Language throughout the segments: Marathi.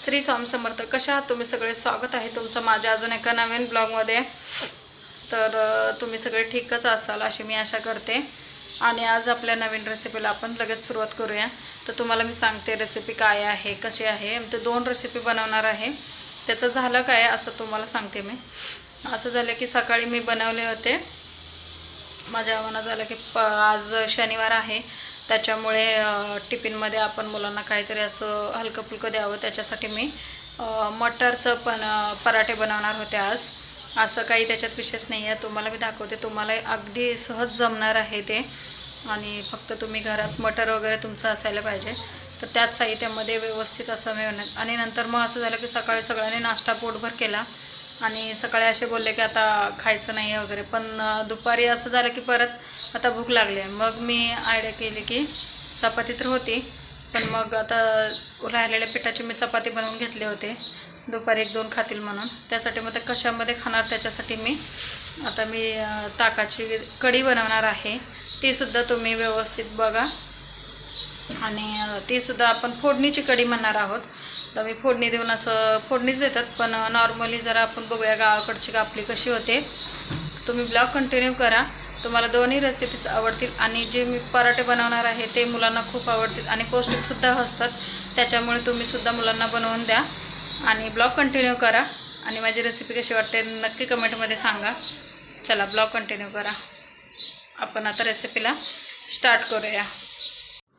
श्री स्वामी समर्थ कशा आहात तुम्ही? सगळे स्वागत आहे तुमचं माझ्या अजून एका नवीन ब्लॉगमध्ये. तर तुम्ही सगळे ठीकच असाल अशी मी आशा करते. आणि आज आपल्या नवीन रेसिपीला आपण लगेच सुरुवात करूया. तर तुम्हाला मी सांगते रेसिपी काय आहे कशी आहे. ते दोन रेसिपी बनवणार आहे. त्याचं झालं काय असं तुम्हाला सांगते मी. असं झालं की सकाळी मी बनवले होते. माझ्या मनात झालं की प आज शनिवार आहे. त्याच्यामुळे टिफिनमध्ये आपण मुलांना काहीतरी असं हलकं फुलकं द्यावं. त्याच्यासाठी मी मटरचं पण पराठे बनवणार होते आज. असं काही त्याच्यात विशेष नाही आहे. तुम्हाला मी दाखवते. तुम्हाला अगदी सहज जमणार आहे ते. आणि फक्त तुम्ही घरात मटर वगैरे तुमचं असायला पाहिजे. तर त्याच साहित्यामध्ये व्यवस्थित असं मिळणार आणि नंतर मग असं झालं की सकाळी सगळ्यांनी नाश्ता पोटभर केला. आणि सकाळी असे बोलले की आता खायचं नाही आहे वगैरे. पण दुपारी असं झालं की परत आता भूक लागली आहे मग मी आयडिया केली की चपाती तर होती पण मग आता राहिलेल्या पिठाची मी चपाती बनवून घेतले होते. दुपारी एक दोन खातील म्हणून. त्यासाठी मग ते कशामध्ये खाणार त्याच्यासाठी मी आता मी ताकाची कढी बनवणार आहे. तीसुद्धा तुम्ही व्यवस्थित बघा. आणि तीसुद्धा सुद्धा आपण फोडणीची कढी म्हणणार आहोत. तर मी फोडणी देऊन असं फोडणीच देतात पण नॉर्मली जरा आपण बघूया गावाकडची कापली कशी होते. तुम्ही ब्लॉग कंटिन्यू करा. तुम्हाला दोन्ही रेसिपीज आवडतील आणि जे मी पराठे बनवणार आहे ते मुलांना खूप आवडतील आणि पौष्टिकसुद्धा असतात. त्याच्यामुळे तुम्हीसुद्धा मुलांना बनवून द्या आणि ब्लॉग कंटिन्यू करा. आणि माझी रेसिपी कशी वाटते नक्की कमेंटमध्ये सांगा. चला ब्लॉग कंटिन्यू करा. आपण आता रेसिपीला स्टार्ट करूया.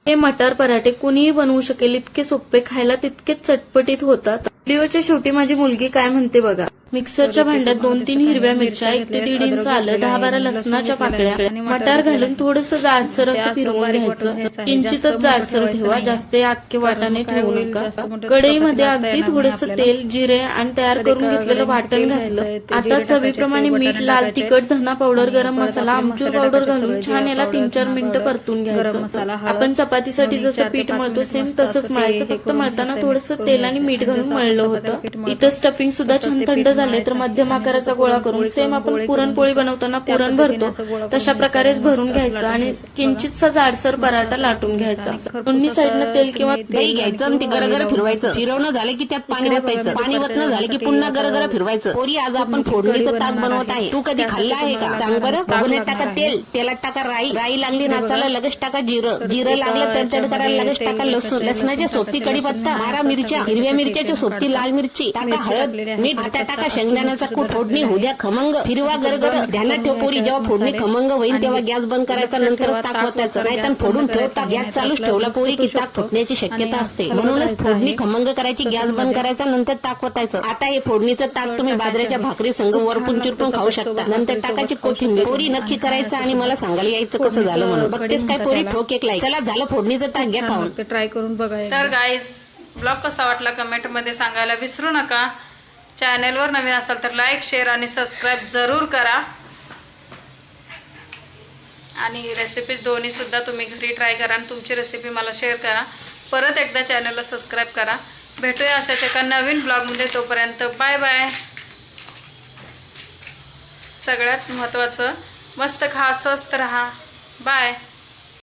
हे मटार पराठे कुणीही बनवू शकेल इतके सोपे खायला तितकेच चटपटीत होतात. व्हिडिओच्या शेवटी माझी मुलगी काय म्हणते बघा? मिक्सरच्या भांड्यात दोन तीन हिरव्या मिरच्या एक ते दीड इंच आलं दहा बारा लसणाच्या पाकळ्या. मटार घालून थोडस जाडसर असं फिरवून घ्यायचं. किंचितच जाडसर ठेवा जास्त आतके वाटाने ठेवू नका. कढईमध्ये अगदी थोडस तेल जिरे आणि तयार करून घेतलेलं वाटण घातलं. आता चवीप्रमाणे मीठ लाल तिखट धना पावडर गरम मसाला आमचूर पावडर घालून छान याला तीन चार मिनिटं परतून घ्यायचं. आपण चपातीसाठी जसं पीठ मळतो सेम तसंच मळायचं फक्त मळताना थोडस तेल आणि मीठ घालून मळलं होतं इथं स्टफिंग सुद्धा छान थंड झाले तर मध्यम आकाराचा गोळा करून सेम आपण पुरणपोळी बनवताना पुरण भरतो तशा प्रकारेच भरून घ्यायचं आणि किंचितसा जाडसर पराठा लाटून घ्यायचा दोन्ही साईडनं तेल किंवा दही घ्यायचं आणि ते गरगरं फिरवायचं. फिरवणं झालं की त्यात पाणी ओतायचं. पाणी ओतणं झालं की पुन्हा गरगरं फिरवायचं. पोरी आज आपण फोडणीचं ताक बनवत आहे. तू कधी खाल्लं आहे का? सांग बरं? बघण्यात टाका तेल. तेलात टाका राई. राई लागली नाचाला लगेच टाका जिरं जिरं लागलं तडतड करायला लगेच टाका लसूण लसणाची सोबती कडीपत्ता बारा मिरच्या हिरव्या मिरच्याची सोबती लाल मिरची टाका हळद मीठ आता टाका शेंगदाण्याचा कूट फोडणी होऊ द्या खमंग फिरवा गरगर. ध्यानात ठेव पोरी जेव्हा फोडणी खमंग होईल तेव्हा गॅस बंद करायचा नंतर ताक ओतायचं नाहीतर फोडून ठेवता गॅस चालूच ठेवला पोरी की ताक फुटण्याची शक्यता असते. म्हणूनच फोडणी खमंग करायची गॅस बंद करायचा नंतर ताक ओतायचं आता हे फोडणीचं ताक तुम्ही बाजऱ्याच्या भाकरी संग वरपून चिरपून खाऊ शकता. नंतर टाकायची कोथिंबीर. पोरी नक्की करायचं आणि मला सांगायला यायचं कसं झालं म्हणून. बघतेस काय पोरी ठोक एक चला झालं फोडणीचं ताक घ्या खाऊन. ट्राय करून बघा तर गाईज ब्लॉग कसा वाटला कमेंटमध्ये सांगायला विसरू नका चॅनेलवर नवीन असाल तर लाईक शेअर आणि सबस्क्राईब जरूर करा. आणि रेसिपीज दोन्हीसुद्धा तुम्ही घरी ट्राय करा आणि तुमची रेसिपी मला शेअर करा. परत एकदा चॅनलला सबस्क्राईब करा. भेटूया अशाच एका नवीन ब्लॉगमध्ये तोपर्यंत बाय बाय सगळ्यात महत्त्वाचं मस्त खा स्वस्त राहा. बाय